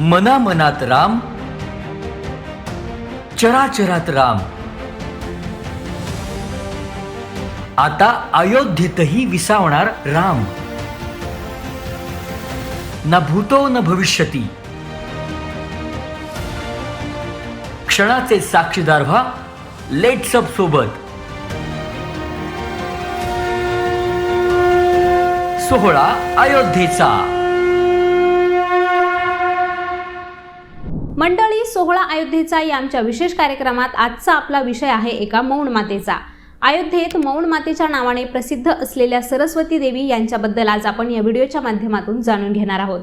मना मनात राम चराचरात राम. आता अयोध्येतही विसावणार राम. न भूतो न भविष्यती. क्षणाचे साक्षीदार व्हा लेट्सअप सोबत. सोहळा अयोध्येचा मंडळी सोहळा अयोध्येचा या आमच्या विशेष कार्यक्रमात आजचा आपला विषय आहे एका मौन मातेचा. अयोध्येत मौन मातेच्या नावाने प्रसिद्ध असलेल्या सरस्वती देवी यांच्याबद्दल आज आपण या व्हिडिओच्या माध्यमातून जाणून घेणार आहोत.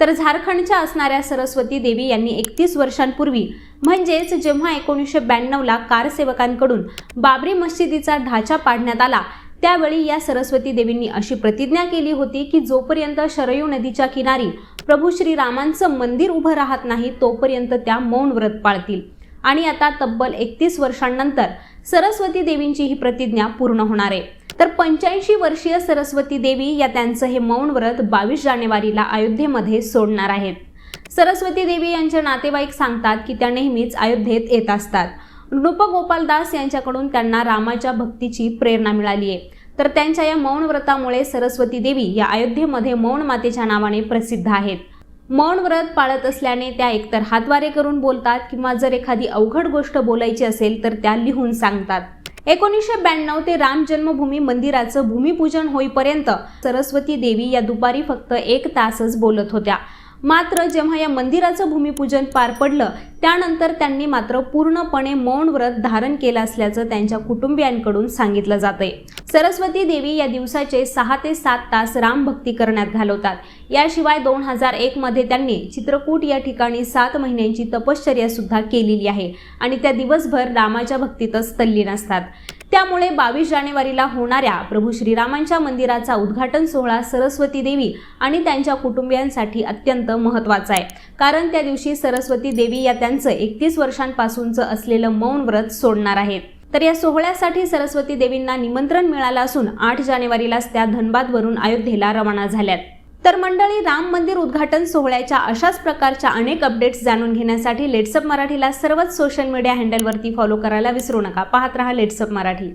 तर झारखंडच्या असणाऱ्या सरस्वती देवी यांनी एकतीस वर्षांपूर्वी म्हणजेच जेव्हा एकोणीसशे ब्याण्णवला कारसेवकांकडून बाबरी मशिदीचा ढाचा पाडण्यात आला त्यावेळी या सरस्वती देवींनी अशी प्रतिज्ञा केली होती की जोपर्यंत शरयू नदीच्या किनारी प्रभू श्रीरामांचं मंदिर उभं राहत नाही तोपर्यंत त्या मौन व्रत पाळतील. आणि आता तब्बल एकतीस वर्षांनंतर सरस्वती देवींची ही प्रतिज्ञा पूर्ण होणार आहे. तर पंच्याऐंशी वर्षीय सरस्वती देवी या त्यांचं हे मौन व्रत बावीस जानेवारीला अयोध्येमध्ये सोडणार आहेत. सरस्वती देवी यांचे नातेवाईक सांगतात की त्या नेहमीच अयोध्येत येत असतात. नृपगोपाल दास यांच्याकडून त्यांना रामाच्या भक्तीची प्रेरणा मिळाली आहे. तर त्यांच्या या मौन व्रतामुळे सरस्वती देवी या अयोध्येमध्ये मौन मातेच्या नावाने प्रसिद्ध आहेत. मौन व्रत पाळत असल्याने त्या एकतर हातवारे करून बोलतात किंवा जर एखादी अवघड गोष्ट बोलायची असेल तर त्या लिहून सांगतात. एकोणीसशे ब्याण्णव ते राम जन्मभूमी मंदिराचं भूमिपूजन होईपर्यंत सरस्वती देवी या दुपारी फक्त एक तासच बोलत होत्या. मात्र जेव्हा या मंदिराचं भूमिपूजन पार पडलं त्यानंतर त्यांनी मात्र पूर्णपणे मौन व्रत धारण केलं असल्याचं त्यांच्या कुटुंबियांकडून सांगितलं जातंय. सरस्वती देवी या दिवसाचे सहा ते सात तास राम भक्ती करण्यात घालवतात. याशिवाय दोन हजार एकमध्ये त्यांनी चित्रकूट या ठिकाणी सात महिन्यांची तपश्चर्या सुद्धा केलेली आहे आणि त्या दिवसभर रामाच्या भक्तीतच तल्लीन असतात. त्यामुळे बावीस जानेवारीला होणाऱ्या प्रभू श्रीरामांच्या मंदिराचा उद्घाटन सोहळा सरस्वती देवी आणि त्यांच्या कुटुंबियांसाठी अत्यंत महत्त्वाचा आहे. कारण त्या दिवशी सरस्वती देवी या त्यांचं एकतीस वर्षांपासूनचं असलेलं मौन व्रत सोडणार आहेत. तर या सोहळ्यासाठी सरस्वती देवींना निमंत्रण मिळालं असून आठ जानेवारीलाच त्या धनबादवरून अयोध्येला रवाना झाल्यात. तर मंडळी राम मंदिर उद्घाटन सोहळ्याच्या अशाच प्रकारच्या अनेक अपडेट्स जाणून घेण्यासाठी लेट्सअप मराठीला सर्वच सोशल मीडिया हँडलवरती फॉलो करायला विसरू नका. पाहत रहा लेट्सअप मराठी.